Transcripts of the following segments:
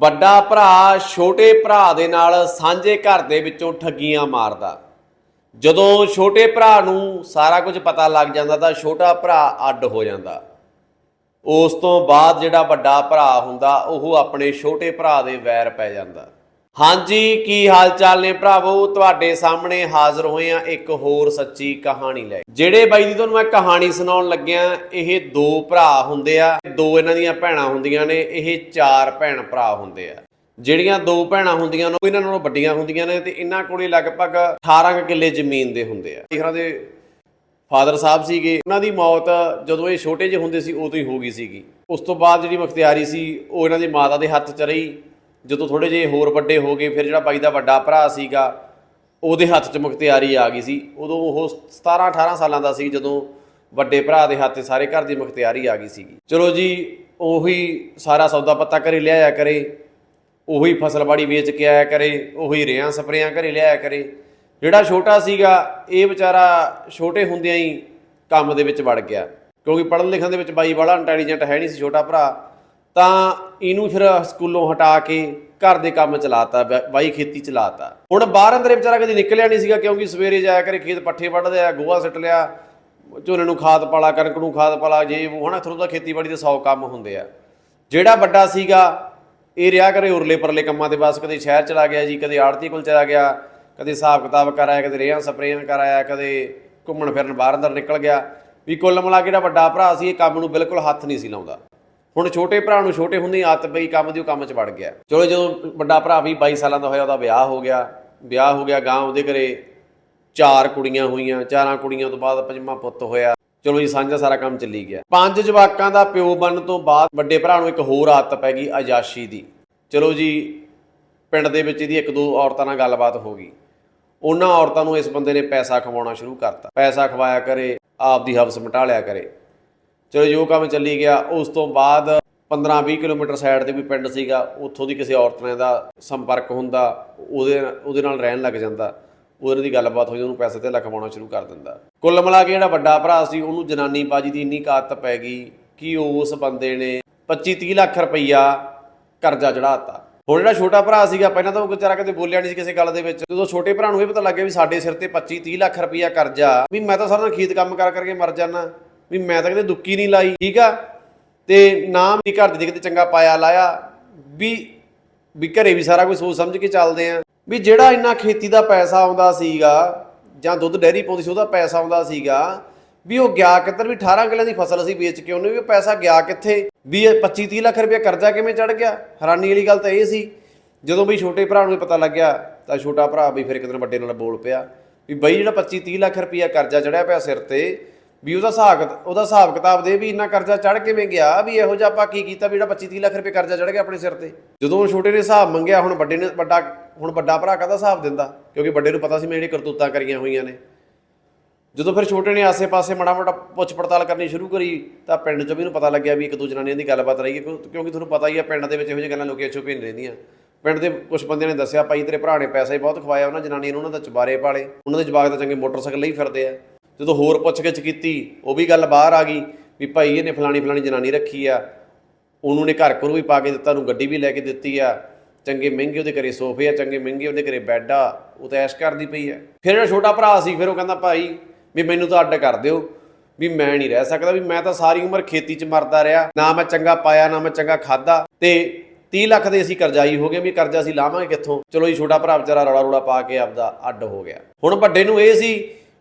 ਵੱਡਾ ਭਰਾ ਛੋਟੇ ਭਰਾ ਦੇ ਨਾਲ ਸਾਂਝੇ ਘਰ ਦੇ ਵਿੱਚੋਂ ਠੱਗੀਆਂ ਮਾਰਦਾ। ਜਦੋਂ ਛੋਟੇ ਭਰਾ ਨੂੰ ਸਾਰਾ ਕੁਝ ਪਤਾ ਲੱਗ ਜਾਂਦਾ ਤਾਂ ਛੋਟਾ ਭਰਾ ਅੱਡ ਹੋ ਜਾਂਦਾ। ਉਸ ਤੋਂ ਬਾਅਦ ਜਿਹੜਾ ਵੱਡਾ ਭਰਾ ਹੁੰਦਾ, ਉਹ ਆਪਣੇ ਛੋਟੇ ਭਰਾ ਦੇ ਵੈਰ ਪੈ ਜਾਂਦਾ। ਹਾਂਜੀ, ਕੀ ਹਾਲ ਚਾਲ ਨੇ ਭਰਾਵੋ? ਤੁਹਾਡੇ ਸਾਹਮਣੇ ਹਾਜ਼ਰ ਹੋਏ ਆ ਇੱਕ ਹੋਰ ਸੱਚੀ ਕਹਾਣੀ ਲੈ ਜਿਹੜੇ ਬਾਈ ਦੀ ਤੁਹਾਨੂੰ ਮੈਂ ਕਹਾਣੀ ਸੁਣਾਉਣ ਲੱਗਿਆ, ਇਹ ਦੋ ਭਰਾ ਹੁੰਦੇ ਆ। ਦੋ ਇਹਨਾਂ ਦੀਆਂ ਭੈਣਾਂ ਹੁੰਦੀਆਂ ਨੇ, ਇਹ ਚਾਰ ਭੈਣ ਭਰਾ ਹੁੰਦੇ ਆ। ਜਿਹੜੀਆਂ ਦੋ ਭੈਣਾਂ ਹੁੰਦੀਆਂ ਨੇ, ਉਹ ਇਹਨਾਂ ਨਾਲੋਂ ਵੱਡੀਆਂ ਹੁੰਦੀਆਂ ਨੇ ਤੇ ਇਹਨਾਂ ਕੋਲੇ ਲਗਭਗ 18 ਕੁ ਕਿੱਲੇ ਜ਼ਮੀਨ ਦੇ ਹੁੰਦੇ ਆ। ਇਹਨਾਂ ਦੇ ਫਾਦਰ ਸਾਹਿਬ ਸੀਗੇ, ਉਹਨਾਂ ਦੀ ਮੌਤ ਜਦੋਂ ਇਹ ਛੋਟੇ ਜਿਹੇ ਹੁੰਦੇ ਸੀ, ਉਦੋਂ ਹੀ ਹੋ ਗਈ ਸੀਗੀ। ਉਸ ਤੋਂ ਬਾਅਦ ਜਿਹੜੀ ਮੁਖਤਿਆਰੀ ਸੀ, ਉਹ ਇਹਨਾਂ ਦੀ ਮਾਤਾ ਦੇ ਹੱਥ 'ਚ ਰਹੀ। ਜਦੋਂ ਥੋੜੇ ਜਿਹੇ ਹੋਰ ਵੱਡੇ ਹੋ ਗਏ, ਫਿਰ ਜਿਹੜਾ ਬਾਈ ਦਾ ਵੱਡਾ ਭਰਾ ਸੀਗਾ, ਉਹਦੇ ਹੱਥ 'ਚ ਮੁਖਤਿਆਰੀ ਆ ਗਈ ਸੀ। ਉਦੋਂ ਉਹ 17 18 ਸਾਲਾਂ ਦਾ ਸੀ, ਜਦੋਂ ਵੱਡੇ ਭਰਾ ਦੇ ਹੱਥ 'ਤੇ ਸਾਰੇ ਘਰ ਦੀ ਮੁਖਤਿਆਰੀ ਆ ਗਈ ਸੀਗੀ। ਚਲੋ ਜੀ, ਉਹੀ ਸਾਰਾ ਸੌਦਾ ਪੱਤਾ ਘਰੇ ਲਿਆਇਆ ਕਰੇ, ਉਹੀ ਫਸਲਬਾੜੀ ਵੇਚ ਕੇ ਆਇਆ ਕਰੇ, ਉਹੀ ਰੇਹਾਂ ਸਪਰੇਆਂ ਘਰੇ ਲਿਆਇਆ ਕਰੇ। ਜਿਹੜਾ ਛੋਟਾ ਸੀਗਾ, ਇਹ ਵਿਚਾਰਾ ਛੋਟੇ ਹੁੰਦਿਆਂ ਹੀ ਕੰਮ ਦੇ ਵਿੱਚ ਵੜ ਗਿਆ। ਕਿਉਂਕਿ ਪੜ੍ਹਨ ਲਿਖਣ ਦੇ ਵਿੱਚ ਬਾਈ ਬੜਾ ਇੰਟੈਲੀਜੈਂਟ ਹੈ ਨਹੀਂ ਸੀ, ਛੋਟਾ ਭਰਾ। ਤਾਂ ਇਹਨੂੰ ਫਿਰ ਸਕੂਲੋਂ ਹਟਾ ਕੇ ਘਰ ਦੇ ਕੰਮ ਚਲਾਤਾ ਬਾ- ਬਾਈ ਖੇਤੀ ਚਲਾਤਾ। ਹੁਣ ਬਾਹਰ ਅੰਦਰ ਵਿਚਾਰਾ ਕਦੇ ਨਿਕਲਿਆ ਨਹੀਂ ਸੀਗਾ, ਕਿਉਂਕਿ ਸਵੇਰੇ ਜਾਇਆ ਕਰੇ ਖੇਤ ਪੱਠੇ ਵੱਢਦੇ ਆ ਗੋਹਾ ਸਿੱਟ ਲਿਆ, ਝੋਨੇ ਨੂੰ ਖਾਦ ਪਾਲਾ, ਕਣਕ ਨੂੰ ਖਾਦ ਪਾਲਾ, ਜੇ ਉਹ ਹਨਾ ਥੋੜਾ ਖੇਤੀਬਾੜੀ ਦੇ 100 ਕੰਮ ਹੁੰਦੇ ਆ। ਜਿਹੜਾ ਵੱਡਾ ਸੀਗਾ, ਇਹ ਰਿਹਾ ਕਰੇ ਉਰਲੇ ਪਰਲੇ ਕੰਮਾਂ ਦੇ ਬਸ, ਕਦੇ ਸ਼ਹਿਰ ਚਲਾ ਗਿਆ ਜੀ, ਕਦੇ ਆੜਤੀ ਕੋਲ ਚਲਾ ਗਿਆ, ਕਦੇ ਹਿਸਾਬ ਕਿਤਾਬ ਕਰਾਇਆ ਕਦੇ ਰੇਹਾਂ ਸਪਰੇਆਂ ਕਰਾਇਆ ਕਦੇ ਘੁੰਮਣ ਫਿਰਨ ਬਾਹਰ ਅੰਦਰ ਨਿਕਲ ਗਿਆ। ਵੀ ਕੁੱਲ ਮਿਲਾ ਕੇ ਜਿਹੜਾ ਵੱਡਾ ਭਰਾ ਸੀ, ਇਹ ਕੰਮ ਨੂੰ ਬਿਲਕੁਲ ਹੱਥ ਨਹੀਂ ਸੀ ਲਾਉਂਦਾ। ਹੁਣ ਛੋਟੇ ਭਰਾ ਨੂੰ ਛੋਟੇ ਹੁੰਦੇ ਹੀ ਆਦਤ ਪਈ ਕੰਮ ਦੀ, ਉਹ ਕੰਮ 'ਚ ਵੜ ਗਿਆ। ਚਲੋ ਜਦੋਂ ਵੱਡਾ ਭਰਾ ਵੀ 22 ਸਾਲਾਂ ਦਾ ਹੋਇਆ, ਉਹਦਾ ਵਿਆਹ ਹੋ ਗਿਆ। ਵਿਆਹ ਹੋ ਗਿਆ ਗਾਂ ਉਹਦੇ ਘਰੇ ਚਾਰ ਕੁੜੀਆਂ ਹੋਈਆਂ, ਚਾਰਾਂ ਕੁੜੀਆਂ ਤੋਂ ਬਾਅਦ ਪੰਜਵਾਂ ਪੁੱਤ ਹੋਇਆ। ਚਲੋ ਜੀ, ਸਾਂਝਾ ਸਾਰਾ ਕੰਮ ਚੱਲੀ ਗਿਆ। ਪੰਜ ਜਵਾਕਾਂ ਦਾ ਪਿਓ ਬਣਨ ਤੋਂ ਬਾਅਦ ਵੱਡੇ ਭਰਾ ਨੂੰ ਇੱਕ ਹੋਰ ਆਦਤ ਪੈ ਗਈ ਆਯਾਸ਼ੀ ਦੀ। ਚਲੋ ਜੀ, ਪਿੰਡ ਦੇ ਵਿੱਚ ਇਹਦੀ ਇੱਕ ਦੋ ਔਰਤਾਂ ਨਾਲ ਗੱਲਬਾਤ ਹੋ ਗਈ। ਉਹਨਾਂ ਔਰਤਾਂ ਨੂੰ ਇਸ ਬੰਦੇ ਨੇ ਪੈਸਾ ਖਵਾਉਣਾ ਸ਼ੁਰੂ ਕਰਤਾ। ਪੈਸਾ ਖਵਾਇਆ ਕਰੇ ਆਪ ਦੀ ਹਵਸ ਮਿਟਾ ਲਿਆ ਕਰੇ। ਚਲੋ ਜੋ ਕੰਮ ਚੱਲੀ ਗਿਆ। ਉਸ ਤੋਂ ਬਾਅਦ 15-20 ਕਿਲੋਮੀਟਰ ਸਾਈਡ ਤੇ ਵੀ ਪਿੰਡ ਸੀਗਾ, ਉੱਥੋਂ ਦੀ ਕਿਸੇ ਔਰਤ ਨਾਲ ਦਾ ਸੰਪਰਕ ਹੁੰਦਾ, ਉਹਦੇ ਉਹਦੇ ਨਾਲ ਰਹਿਣ ਲੱਗ ਜਾਂਦਾ। ਉਹਦੇ ਦੀ ਗੱਲਬਾਤ ਹੋਈ ਉਹਨੂੰ ਪੈਸੇ ਤੇ ਲਖਵਾਉਣਾ ਸ਼ੁਰੂ ਕਰ ਦਿੰਦਾ। ਕੁੱਲ ਮਿਲਾ ਕੇ ਜਿਹੜਾ ਵੱਡਾ ਭਰਾ ਸੀ, ਉਹਨੂੰ ਜਨਾਨੀ ਬਾਜੀ ਦੀ ਇੰਨੀ ਕਾਤ ਪੈ ਗਈ ਕਿ ਉਸ ਬੰਦੇ ਨੇ 25-30 ਲੱਖ ਰੁਪਈਆ ਕਰਜ਼ਾ ਚੜਾਤਾ ਹੁਣ ਜਿਹੜਾ ਛੋਟਾ ਭਰਾ ਸੀਗਾ, ਪਹਿਲਾਂ ਤਾਂ ਉਹ ਵਿਚਾਰਾ ਕਦੇ ਬੋਲਿਆ ਨਹੀਂ ਸੀ ਕਿਸੇ ਗੱਲ ਦੇ ਵਿੱਚ। ਜਦੋਂ ਛੋਟੇ ਭਰਾ ਨੂੰ ਇਹ ਪਤਾ ਲੱਗਿਆ ਵੀ ਸਾਡੇ ਸਿਰ ਤੇ 25-30 ਲੱਖ ਰੁਪਈਆ ਕਰਜ਼ਾ, ਵੀ ਮੈਂ ਤਾਂ ਸਾਰਾ ਦਿਨ ਖੇਤ ਕੰਮ ਕਰ ਕਰਕੇ ਮਰ ਜਾਣਾ ਵੀ ਮੈਂ ਤਾਂ ਕਿਤੇ ਦੁੱਕੀ ਨਹੀਂ ਲਾਈ, ਠੀਕ ਆ? ਤੇ ਨਾ ਵੀ ਘਰ ਦੇ ਕਿਤੇ ਚੰਗਾ ਪਾਇਆ ਲਾਇਆ। ਵੀ ਵੀ ਘਰੇ ਵੀ ਸਾਰਾ ਕੁਝ ਸੋਚ ਸਮਝ ਕੇ ਚੱਲਦੇ ਆ। ਵੀ ਜਿਹੜਾ ਇੰਨਾ ਖੇਤੀ ਦਾ ਪੈਸਾ ਆਉਂਦਾ ਸੀਗਾ, ਜਾਂ ਦੁੱਧ ਡੈਰੀ ਪਾਉਂਦੀ ਸੀ, ਉਹਦਾ ਪੈਸਾ ਆਉਂਦਾ ਸੀਗਾ। ਵੀ ਉਹ ਗਿਆ ਕਿੱਧਰ? ਵੀ 18 ਕਿੱਲੇ ਦੀ ਫਸਲ ਅਸੀਂ ਵੇਚ ਕੇ ਉਹਨੂੰ ਵੀ ਉਹ ਪੈਸਾ ਗਿਆ ਕਿੱਥੇ? ਵੀ ਇਹ 25 30 ਲੱਖ ਰੁਪਏ ਕਰਜ਼ਾ ਕਿਵੇਂ ਚੜ ਗਿਆ? ਹੈਰਾਨੀ ਵਾਲੀ ਗੱਲ ਤਾਂ ਇਹ ਸੀ। ਜਦੋਂ ਵੀ ਛੋਟੇ ਭਰਾ ਨੂੰ ਇਹ ਪਤਾ ਲੱਗਿਆ, ਤਾਂ ਛੋਟਾ ਭਰਾ ਵੀ ਫਿਰ ਇੱਕ ਦਿਨ ਵੱਡੇ ਨਾਲ ਬੋਲ ਪਿਆ। ਵੀ ਬਈ ਜਿਹੜਾ 25 30 ਲੱਖ ਰੁਪਇਆ ਕਰਜ਼ਾ ਚੜਿਆ ਪਿਆ ਸਿਰ ਤੇ ਵੀ ਉਹਦਾ ਹਿਸਾਬ ਉਹਦਾ ਹਿਸਾਬ ਕਿਤਾਬ ਦੇ ਵੀ ਇੰਨਾ ਕਰਜ਼ਾ ਚੜ ਕਿਵੇਂ ਗਿਆ, ਵੀ ਇਹੋ ਜਿਹਾ ਆਪਾਂ ਕੀ ਕੀਤਾ ਵੀ ਜਿਹੜਾ 25 30 ਲੱਖ ਰੁਪਏ ਕਰਜ਼ਾ ਚੜ ਗਿਆ ਆਪਣੇ ਸਿਰ ਤੇ। ਜਦੋਂ ਛੋਟੇ ਨੇ ਹਿਸਾਬ ਮੰਗਿਆ, ਹੁਣ ਵੱਡੇ ਨੇ ਵੱਡਾ ਹੁਣ ਵੱਡਾ ਭਰਾ ਕਾਹਦਾ ਹਿਸਾਬ ਦਿੰਦਾ? ਕਿਉਂਕਿ ਵੱਡੇ ਨੂੰ ਪਤਾ ਸੀ ਮੈਂ ਜਿਹੜੀ ਕਰਤੂਤਾਂ ਕਰੀਆਂ ਹੋਈਆਂ ਨੇ। ਜਦੋਂ ਫਿਰ ਛੋਟੇ ਨੇ ਆਸੇ-ਪਾਸੇ ਮਾੜਾ ਮੋਟਾ ਪੁੱਛ ਪੜਤਾਲ ਕਰਨੀ ਸ਼ੁਰੂ ਕਰੀ, ਤਾਂ ਪਿੰਡ 'ਚ ਵੀ ਇਹਨੂੰ ਪਤਾ ਲੱਗਿਆ ਵੀ ਇੱਕ ਦੋ ਜਨਾਨੀਆਂ ਦੀ ਗੱਲਬਾਤ ਰਹੀ ਕਿਉਂਕਿ ਤੁਹਾਨੂੰ ਪਤਾ ਹੀ ਆ ਪਿੰਡ ਦੇ ਵਿੱਚ ਇਹੋ ਜਿਹੀਆਂ ਗੱਲਾਂ ਲੋਕੀ ਛੁਪੀਆਂ ਨਹੀਂ ਰਹਿੰਦੀਆਂ। ਪਿੰਡ ਦੇ ਕੁਝ ਬੰਦਿਆਂ ਨੇ ਦੱਸਿਆ, ਭਾਈ ਤੇਰੇ ਭਰਾ ਨੇ ਪੈਸਾ ਹੀ ਬਹੁਤ ਖਵਾਇਆ, ਉਹਨਾਂ ਜਨਾਨੀਆਂ ਨੂੰ ਉਹਨਾਂ ਦਾ ਚਬਾਰੇ ਪਾਲੇ, ਉਹਨਾਂ ਦੇ ਜਵਾਕ ਤਾਂ ਚੰਗੇ ਮੋਟਰਸਾਈਕਲ ਲਈ ਫਿਰਦੇ ਆ। ਜਦੋਂ ਹੋਰ ਪੁੱਛਗਿੱਛ ਕੀਤੀ, ਉਹ ਵੀ ਗੱਲ ਬਾਹਰ ਆ ਗਈ ਵੀ ਭਾਈ ਇਹਨੇ ਫਲਾਣੀ ਫਲਾਣੀ ਜਨਾਨੀ ਰੱਖੀ ਆ, ਉਹਨੂੰ ਨੇ ਘਰ ਘਰ ਵੀ ਪਾ ਕੇ ਦਿੱਤਾ, ਉਹਨੂੰ ਗੱਡੀ ਵੀ ਲੈ ਕੇ ਦਿੱਤੀ ਆ, ਚੰਗੇ ਮਹਿੰਗੇ ਉਹਦੇ ਘਰੇ ਸੋਫੇ ਆ, ਚੰਗੇ ਮਹਿੰਗੇ ਉਹਦੇ ਘਰੇ ਬੈੱਡ ਆ, ਉਹ ਤਾਂ ਐਸ਼ ਕਰਦੀ ਪਈ ਆ। ਫਿਰ ਜਿਹੜਾ ਛੋਟਾ ਭਰਾ ਸੀ, ਫਿਰ ਉਹ ਕਹਿੰਦਾ ਭਾਈ ਵੀ ਮੈਨੂੰ ਤਾਂ ਅੱਡ ਕਰ ਦਿਓ, ਵੀ ਮੈਂ ਨਹੀਂ ਰਹਿ ਸਕਦਾ, ਵੀ ਮੈਂ ਤਾਂ ਸਾਰੀ ਉਮਰ ਖੇਤੀ 'ਚ ਮਰਦਾ ਰਿਹਾ, ਨਾ ਮੈਂ ਚੰਗਾ ਪਾਇਆ, ਨਾ ਮੈਂ ਚੰਗਾ ਖਾਦਾ ਤੇ 30 ਲੱਖ ਦੇ ਅਸੀਂ ਕਰਜ਼ਾਈ ਹੋ ਗਏ, ਵੀ ਕਰਜ਼ਾ ਅਸੀਂ ਲਾਵਾਂਗੇ ਕਿੱਥੋਂ? ਚਲੋ ਜੀ, ਛੋਟਾ ਭਰਾ ਵਿਚਾਰਾ ਰੌਲਾ ਰੌਲਾ ਪਾ ਕੇ ਆਪਦਾ ਅੱਡ ਹੋ ਗਿਆ। ਹੁਣ ਵੱਡੇ ਨੂੰ ਇਹ ਸੀ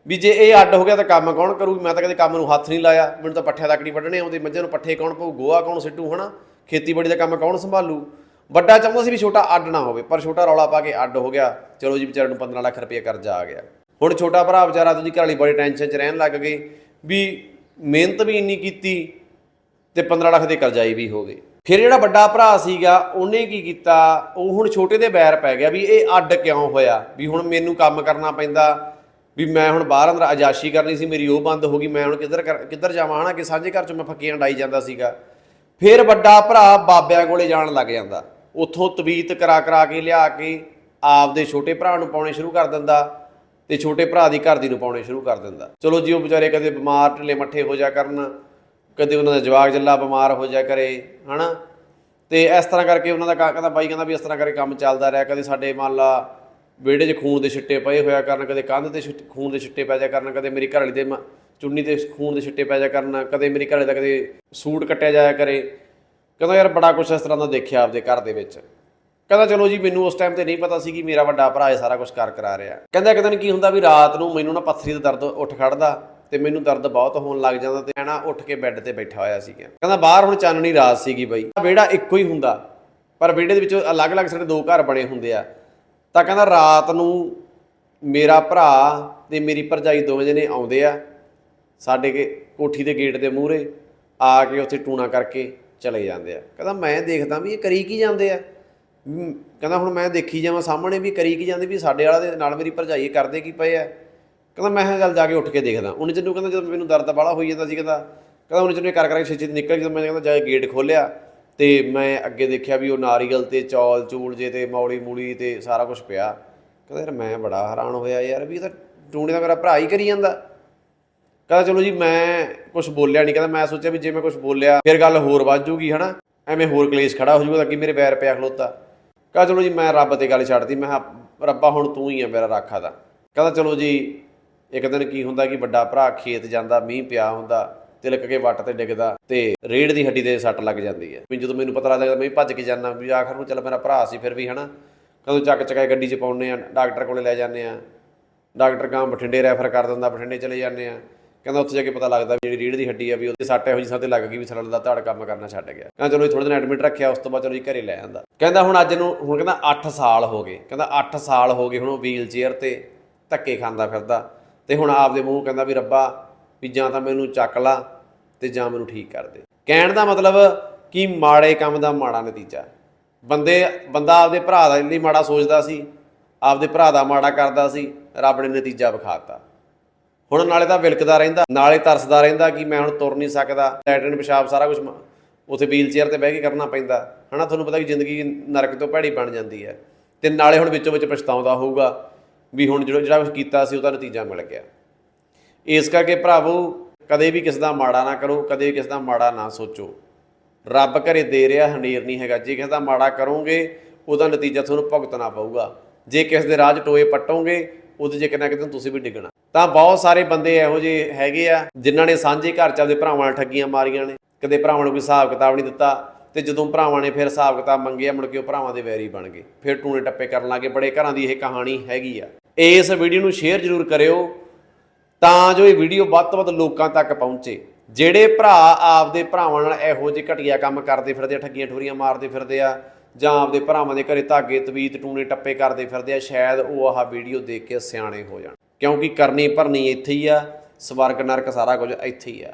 ਵੀ ਜੇ ਇਹ ਅੱਡ ਹੋ ਗਿਆ ਤਾਂ ਕੰਮ ਕੌਣ ਕਰੂ ਮੈਂ ਤਾਂ ਕਦੇ ਕੰਮ ਨੂੰ ਹੱਥ ਨਹੀਂ ਲਾਇਆ। ਮੈਨੂੰ ਤਾਂ ਪੱਠਿਆਂ ਤੱਕ ਨਹੀਂ ਵੱਢਣੇ, ਆਉਂਦੇ ਮੱਝਾਂ ਨੂੰ ਪੱਠੇ ਕੌਣ ਪਊ ਗੋਆ ਕੌਣ ਸਿੱਟੂ, ਹਨਾ? ਖੇਤੀਬਾੜੀ ਦਾ ਕੰਮ ਕੌਣ ਸੰਭਾਲੂ? ਵੱਡਾ ਚਾਹੁੰਦਾ ਸੀ ਵੀ ਛੋਟਾ ਅੱਡ ਨਾ ਹੋਵੇ, ਪਰ ਛੋਟਾ ਰੌਲਾ ਪਾ ਕੇ ਅੱਡ ਹੋ ਗਿਆ। ਚਲੋ ਜੀ, ਵਿਚਾਰੇ ਨੂੰ 15 ਲੱਖ ਰੁਪਏ ਕਰਜ਼ਾ ਆ ਗਿਆ। ਹੁਣ ਛੋਟਾ ਭਰਾ ਵਿਚਾਰਾ ਤੁਸੀਂ ਘਰ ਵਾਲੀ ਬੜੀ ਟੈਨਸ਼ਨ 'ਚ ਰਹਿਣ ਲੱਗ ਗਏ ਵੀ ਮਿਹਨਤ ਵੀ ਇੰਨੀ ਕੀਤੀ ਤੇ 15 ਲੱਖ ਦੇ ਕਰਜ਼ਾਈ ਵੀ ਹੋ ਗਏ। ਫਿਰ ਜਿਹੜਾ ਵੱਡਾ ਭਰਾ ਸੀਗਾ, ਉਹਨੇ ਕੀ ਕੀਤਾ? ਉਹ ਹੁਣ ਛੋਟੇ ਦੇ ਬੈਰ ਪੈ ਗਿਆ ਵੀ ਇਹ ਅੱਡ ਕਿਉਂ ਹੋਇਆ? ਵੀ ਹੁਣ ਮੈਨੂੰ ਕੰਮ ਕਰਨਾ ਪੈਂਦਾ ਵੀ ਮੈਂ ਹੁਣ ਬਾਹਰ ਅੰਦਰ ਅਜਾਸ਼ੀ ਕਰਨੀ ਸੀ, ਮੇਰੀ ਉਹ ਬੰਦ ਹੋ ਗਈ, ਮੈਂ ਹੁਣ ਕਿੱਧਰ ਕਰ- ਕਿੱਧਰ ਜਾਵਾਂ? ਹਨਾ ਕਿ ਸਾਂਝੇ ਘਰ ਚੋਂ ਮੈਂ ਫੱਕੀਆਂ ਡਾਈ ਜਾਂਦਾ ਸੀਗਾ। ਫਿਰ ਵੱਡਾ ਭਰਾ ਬਾਬਿਆਂ ਕੋਲੇ ਜਾਣ ਲੱਗ ਜਾਂਦਾ। ਉੱਥੋਂ ਤਵੀਤ ਕਰਾ ਕਰਾ ਕੇ ਲਿਆ ਕੇ ਆਪਦੇ ਛੋਟੇ ਭਰਾ ਨੂੰ ਪਾਉਣੇ ਸ਼ੁਰੂ ਕਰ ਦਿੰਦਾ ਤੇ ਛੋਟੇ ਭਰਾ ਦੀ ਘਰ ਦੀ ਨੂੰ ਪਾਉਣੇ ਸ਼ੁਰੂ ਕਰ ਦਿੰਦਾ। ਚਲੋ ਜੀ, ਉਹ ਵਿਚਾਰੇ ਕਦੇ ਬਿਮਾਰ, ਢਿੱਲੇ ਮੱਠੇ ਹੋ ਜਾ ਕਰਨ, ਕਦੇ ਉਹਨਾਂ ਦਾ ਜਵਾਕ ਜੱਲਾ ਬਿਮਾਰ ਹੋ ਜਾ ਕਰੇ, ਹਨਾ? ਤੇ ਇਸ ਤਰ੍ਹਾਂ ਕਰਕੇ ਉਹਨਾਂ ਦਾ ਕਹਿੰਦਾ ਬਾਈ ਕਹਿੰਦਾ ਵੀ ਇਸ ਤਰ੍ਹਾਂ ਕਰਕੇ ਕੰਮ ਚੱਲਦਾ ਰਿਹਾ, ਕਦੇ ਸਾਡੇ ਮੰਨ ਲਾ ਵਿਹੜੇ 'ਚ ਖੂਨ ਦੇ ਛਿੱਟੇ ਪਏ ਹੋਇਆ ਕਰਨ, ਕਦੇ ਕੰਧ ਤੇ ਛਿੱਟ- ਖੂਨ ਦੇ ਛਿੱਟੇ ਪੈ ਜਾ ਕਰਨ, ਕਦੇ ਮੇਰੀ ਘਰਵਾਲੀ ਦੇ ਮ- ਚੁੰਨੀ ਤੇ ਖੂਨ ਦੇ ਛਿੱਟੇ ਪੈ ਜਾ ਕਰਨ, ਕਦੇ ਮੇਰੀ ਘਰਵਾਲੀ ਦਾ ਕਦੇ ਸੂਟ ਕੱਟਿਆ ਜਾਇਆ ਕਰੇ। ਕਹਿੰਦਾ ਯਾਰ ਬੜਾ ਕੁਛ ਇਸ ਤਰ੍ਹਾਂ ਦਾ ਦੇਖਿਆ ਆਪਦੇ ਘਰ ਦੇ ਵਿੱਚ। ਕਹਿੰਦਾ, ਚਲੋ ਜੀ, ਮੈਨੂੰ ਉਸ ਟਾਈਮ ਤੇ ਨਹੀਂ ਪਤਾ ਸੀ ਕਿ ਮੇਰਾ ਵੱਡਾ ਭਰਾ ਇਹ ਸਾਰਾ ਕੁਝ ਕਰ ਕਰਾ ਰਿਹਾ ਕਹਿੰਦਾ, ਇੱਕ ਦਿਨ ਕੀ ਹੁੰਦਾ ਵੀ ਰਾਤ ਨੂੰ ਮੈਨੂੰ ਨਾ ਪੱਥਰੀ ਦਾ ਦਰਦ ਉੱਠ ਖੜਦਾ ਤੇ ਮੈਨੂੰ ਦਰਦ ਬਹੁਤ ਹੋਣ ਲੱਗ ਜਾਂਦਾ ਤੇ ਮੈਂ ਨਾ ਉੱਠ ਕੇ ਬੈੱਡ ਤੇ ਬੈਠਾ ਹੋਇਆ ਸੀਗਾ। ਕਹਿੰਦਾ, ਬਾਹਰ ਹੁਣ ਚਾਨਣੀ ਰਾਤ ਸੀਗੀ ਬਈ। ਵਿਹੜਾ ਇੱਕੋ ਹੀ ਹੁੰਦਾ, ਪਰ ਵਿਹੜੇ ਦੇ ਵਿੱਚ ਅਲੱਗ-ਅਲੱਗ ਸਾਡੇ ਦੋ ਘਰ ਬਣੇ ਹੁੰਦੇ ਆ। ਤਾਂ ਕਹਿੰਦਾ ਰਾਤ ਨੂੰ ਮੇਰਾ ਭਰਾ ਤੇ ਮੇਰੀ ਭਰਜਾਈ ਦੋਵੇਂ ਜਣੇ ਆਉਂਦੇ ਆ ਸਾਡੇ ਕੇ ਕੋਠੀ ਦੇ ਗੇਟ ਦੇ ਮੂਹਰੇ, ਆ ਕੇ ਉੱਥੇ ਟੂਣਾ ਕਰਕੇ ਚਲੇ ਜਾਂਦੇ ਆ। ਕਹਿੰਦਾ ਮੈਂ ਦੇਖਦਾ ਵੀ ਇਹ ਕਰੀ ਕੀ ਜਾਂਦੇ ਆ? ਕਹਿੰਦਾ ਹੁਣ ਮੈਂ ਦੇਖੀ ਜਾਵਾਂ ਸਾਹਮਣੇ ਵੀ ਕਰੀ ਕੀ ਜਾਂਦੇ ਵੀ ਸਾਡੇ ਵਾਲਾ ਦੇ ਨਾਲ ਮੇਰੀ ਭਰਜਾਈ ਇਹ ਕਰਦੇ ਕੀ ਪਏ ਆ? ਕਹਿੰਦਾ ਮੈਂ ਕਿਹਾ ਚੱਲ ਜਾ ਕੇ ਉੱਠ ਕੇ ਦੇਖਦਾ। ਉਹਨੇ ਚੰਨੂ ਕਹਿੰਦਾ ਜਦੋਂ ਮੈਨੂੰ ਦਰਦ ਬਾਲਾ ਹੋਈ ਜਾਂਦਾ ਸੀ ਕਹਿੰਦਾ ਕਹਿੰਦਾ ਉਹਨੇ ਚੰਨੂ ਇਹ ਕਰ ਕਰਕੇ ਛੇਤੀ ਨਿਕਲ ਜਦੋਂ ਮੈਂ ਕਹਿੰਦਾ ਜਾ ਕੇ ਗੇਟ ਖੋਲਿਆ ਤੇ ਮੈਂ ਅੱਗੇ ਦੇਖਿਆ ਵੀ ਉਹ ਨਾਰੀਅਲ ਤੇ ਚੌਲ, ਚੂਲ ਜੇ ਤੇ ਮੌਲੀ ਮੂਲੀ ਤੇ ਸਾਰਾ ਕੁਝ ਪਿਆ। ਕਹਿੰਦਾ ਯਾਰ ਮੈਂ ਬੜਾ ਹੈਰਾਨ ਹੋਇਆ ਯਾਰ ਵੀ ਇਹ ਤਾਂ ਟੂਣੇ ਦਾ ਮੇਰਾ ਭਰਾ ਹੀ ਕਰੀ ਜਾਂਦਾ। ਕਹਿੰਦਾ ਚਲੋ ਜੀ ਮੈਂ ਕੁਝ ਬੋਲਿਆ ਨਹੀਂ ਕਹਿੰਦਾ ਮੈਂ ਸੋਚਿਆ ਵੀ ਜੇ ਮੈਂ ਕੁਝ ਬੋਲਿਆ ਫਿਰ ਗੱਲ ਹੋਰ ਵੱਧ ਜੂਗੀ, ਹਨਾ? ਐਵੇਂ ਹੋਰ ਕਲੇਸ਼ ਖੜਾ ਹੋ ਜੂਗਾ ਕਿ ਮੇਰੇ ਪੈਰ ਪਿਆ ਖਲੋਤਾ। ਕਹਿੰਦਾ ਚਲੋ ਜੀ ਮੈਂ ਰੱਬ ਤੇ ਗੱਲ ਛੱਡਦੀ ਮੈਂ ਕਿਹਾ, ਰੱਬਾ ਹੁਣ ਤੂੰ ਹੀ ਆ ਮੇਰਾ ਰਾਖਾ ਦਾ। ਕਹਿੰਦਾ ਚਲੋ ਜੀ, ਇੱਕ ਦਿਨ ਕੀ ਹੁੰਦਾ ਕਿ ਵੱਡਾ ਭਰਾ ਖੇਤ ਜਾਂਦਾ, ਮੀਂਹ ਪਿਆ ਹੁੰਦਾ। ਤਿਲਕ ਕੇ ਵੱਟ ਤੇ ਡਿੱਗਦਾ ਤੇ ਰੇੜ ਦੀ ਹੱਡੀ ਤੇ ਸੱਟ ਲੱਗ ਜਾਂਦੀ ਹੈ। ਵੀ ਜਦੋਂ ਮੈਨੂੰ ਪਤਾ ਲੱਗਦਾ ਮੈਂ ਭੱਜ ਕੇ ਜਾਂਦਾ, ਵੀ ਆਖਰ ਨੂੰ ਚੱਲ ਮੇਰਾ ਭਰਾ ਸੀ ਫਿਰ ਵੀ ਹਨਾ। ਕਦੋਂ ਚੱਕ ਚਕਾਏ ਗੱਡੀ 'ਚ ਪਾਉਨੇ ਆ ਡਾਕਟਰ ਕੋਲੇ ਲੈ ਜਾਂਦੇ ਆ ਡਾਕਟਰ ਗਾਂ ਬਠਿੰਡੇ ਰੈਫਰ ਕਰ ਦਿੰਦਾ, ਬਠਿੰਡੇ ਚਲੇ ਜਾਂਦੇ ਆ ਕਹਿੰਦਾ ਉੱਥੇ ਜਾ ਕੇ ਪਤਾ ਲੱਗਦਾ ਵੀ ਜਿਹੜੀ ਰੀੜ ਦੀ ਹੱਡੀ ਆ ਵੀ ਉਹਦੇ ਸੱਟ ਇਹੋ ਜਿਹੀ ਥਾਂ ਲੱਗ ਗਈ ਵੀ ਸੜਨ ਦਾ ਧੜ ਕੰਮ ਕਰਨਾ ਛੱਡ ਗਿਆ। ਕਹਿੰਦਾ ਚਲੋ ਜੀ ਥੋੜੇ ਦਿਨ ਐਡਮਿਟ ਰੱਖਿਆ, ਉਸ ਤੋਂ ਬਾਅਦ ਚਲੋ ਜੀ ਘਰੇ ਲੈ ਆਂਦਾ। ਕਹਿੰਦਾ ਹੁਣ ਅੱਜ ਨੂੰ, ਹੁਣ ਕਹਿੰਦਾ 8 ਸਾਲ ਹੋ ਗਏ। ਕਹਿੰਦਾ 8 ਸਾਲ ਹੋ ਗਏ ਹੁਣ ਉਹ ਵੀਲ ਚੇਅਰ ਤੇ ਧੱਕੇ ਖਾਂਦਾ ਫਿਰਦਾ। ਤੇ ਹੁਣ ਆਪਦੇ ਮੂੰਹ ਕਹਿੰਦਾ ਵੀ ਰੱਬਾ ਵੀ ਜਾਂ ਤਾਂ ਮੈਨੂੰ ਚੱਕ ਲਾ ਤੇ ਜਾਂ ਮੈਨੂੰ ਠੀਕ ਕਰ ਦੇ। ਕਹਿਣ ਦਾ ਮਤਲਬ ਕਿ ਮਾੜੇ ਕੰਮ ਦਾ ਮਾੜਾ ਨਤੀਜਾ। ਬੰਦੇ, ਬੰਦਾ ਆਪਦੇ ਭਰਾ ਦਾ ਲਈ ਮਾੜਾ ਸੋਚਦਾ ਸੀ, ਆਪਦੇ ਭਰਾ ਦਾ ਮਾੜਾ ਕਰਦਾ ਸੀ, ਰੱਬ ਨੇ ਨਤੀਜਾ ਵਿਖਾਤਾ। ਹੁਣ ਨਾਲੇ ਤਾਂ ਵਿਲਕਦਾ ਰਹਿੰਦਾ, ਨਾਲੇ ਤਰਸਦਾ ਰਹਿੰਦਾ ਕਿ ਮੈਂ ਹੁਣ ਤੁਰ ਨਹੀਂ ਸਕਦਾ, ਲੈਟਰਨ, ਪਿਸ਼ਾਬ ਸਾਰਾ ਕੁਝ ਉਥੇ ਵੀਲ ਚੇਅਰ ਤੇ ਬਹਿ ਕੇ ਕਰਨਾ ਪੈਂਦਾ। ਹਨਾ, ਤੁਹਾਨੂੰ ਪਤਾ ਕਿ ਜ਼ਿੰਦਗੀ ਨਰਕ ਤੋਂ ਭੈੜੀ ਬਣ ਜਾਂਦੀ ਹੈ। ਤੇ ਨਾਲੇ ਹੁਣ ਵਿੱਚੋਂ ਵਿੱਚ ਪਛਤਾਉਂਦਾ ਹੋਊਗਾ ਵੀ ਹੁਣ ਜਿਹੜਾ ਜਿਹੜਾ ਕੁਝ ਕੀਤਾ ਸੀ, ਉਹਦਾ ਨਤੀਜਾ ਮਿਲ ਗਿਆ। ਇਸ ਕਰਕੇ ਭਰਾਵੋ, ਕਦੇ ਵੀ ਕਿਸੇ ਦਾ ਮਾੜਾ ਨਾ ਕਰੋ, ਕਦੇ ਵੀ ਕਿਸੇ ਦਾ ਮਾੜਾ ਨਾ ਸੋਚੋ। ਰੱਬ ਘਰੇ ਦੇ ਰਿਹਾ ਹਨੇਰ ਨਹੀਂ ਹੈਗਾ। ਜੇ ਕਿਸੇ ਦਾ ਮਾੜਾ ਕਰੋਗੇ, ਉਹਦਾ ਨਤੀਜਾ ਤੁਹਾਨੂੰ ਭੁਗਤਣਾ ਪਊਗਾ। ਜੇ ਕਿਸੇ ਦੇ ਰਾਜ ਟੋਏ ਪੱਟੋਗੇ, ਉਹਦੇ ਜੇ ਕਿਤੇ ਨਾ ਕਿਤੇ ਤੁਸੀਂ ਵੀ ਡਿੱਗਣਾ। ਤਾਂ ਬਹੁਤ ਸਾਰੇ ਬੰਦੇ ਇਹੋ ਜਿਹੇ ਹੈਗੇ ਆ, ਜਿਨ੍ਹਾਂ ਨੇ ਸਾਂਝੇ ਘਰ ਚ ਆਪਦੇ ਭਰਾਵਾਂ ਨਾਲ ਠੱਗੀਆਂ ਮਾਰੀਆਂ ਨੇ। ਕਦੇ ਭਰਾਵਾਂ ਨੂੰ ਕੋਈ ਹਿਸਾਬ ਕਿਤਾਬ ਨਹੀਂ ਦਿੱਤਾ ਤੇ ਜਦੋਂ ਭਰਾਵਾਂ ਨੇ ਫਿਰ ਹਿਸਾਬ ਕਿਤਾਬ ਮੰਗਿਆ, ਮੁੜ ਕੇ ਉਹ ਭਰਾਵਾਂ ਦੇ ਵੈਰੀ ਬਣ ਗਏ। ਫਿਰ ਟੂਣੇ ਟੱਪੇ ਕਰਨ ਲੱਗੇ ਬੜੇ ਘਰਾਂ ਦੀ ਇਹ ਕਹਾਣੀ ਹੈਗੀ ਆ। ਇਸ ਵੀਡੀਓ ਨੂੰ ਸ਼ੇਅਰ ਜ਼ਰੂਰ ਕਰਿਓ। ਤਾਂ ਜੋ ਇਹ ਵੀਡੀਓ ਵੱਧ ਤੋਂ ਵੱਧ ਲੋਕਾਂ ਤੱਕ ਪਹੁੰਚੇ। ਜਿਹੜੇ ਭਰਾ ਆਪਦੇ ਭਰਾਵਾਂ ਨਾਲ ਇਹੋ ਜਿਹੇ ਘਟੀਆ ਕੰਮ ਕਰਦੇ ਫਿਰਦੇ ਆ, ਠੱਗੀਆਂ ਠੋਰੀਆਂ ਮਾਰਦੇ ਫਿਰਦੇ ਆ, ਜਾਂ ਆਪਦੇ ਭਰਾਵਾਂ ਦੇ ਘਰੇ ਧਾਗੇ, ਤਵੀਤ, ਟੂਣੇ ਟੱਪੇ ਕਰਦੇ ਫਿਰਦੇ ਆ, ਸ਼ਾਇਦ ਉਹ ਆਹ ਵੀਡੀਓ ਦੇਖ ਕੇ ਸਿਆਣੇ ਹੋ ਜਾਣ। ਕਿਉਂਕਿ ਕਰਨੀ ਭਰਨੀ ਇੱਥੇ ਹੀ ਆ, ਸਵਰਗ, ਨਰਕ ਸਾਰਾ ਕੁਝ ਇੱਥੇ ਹੀ ਆ।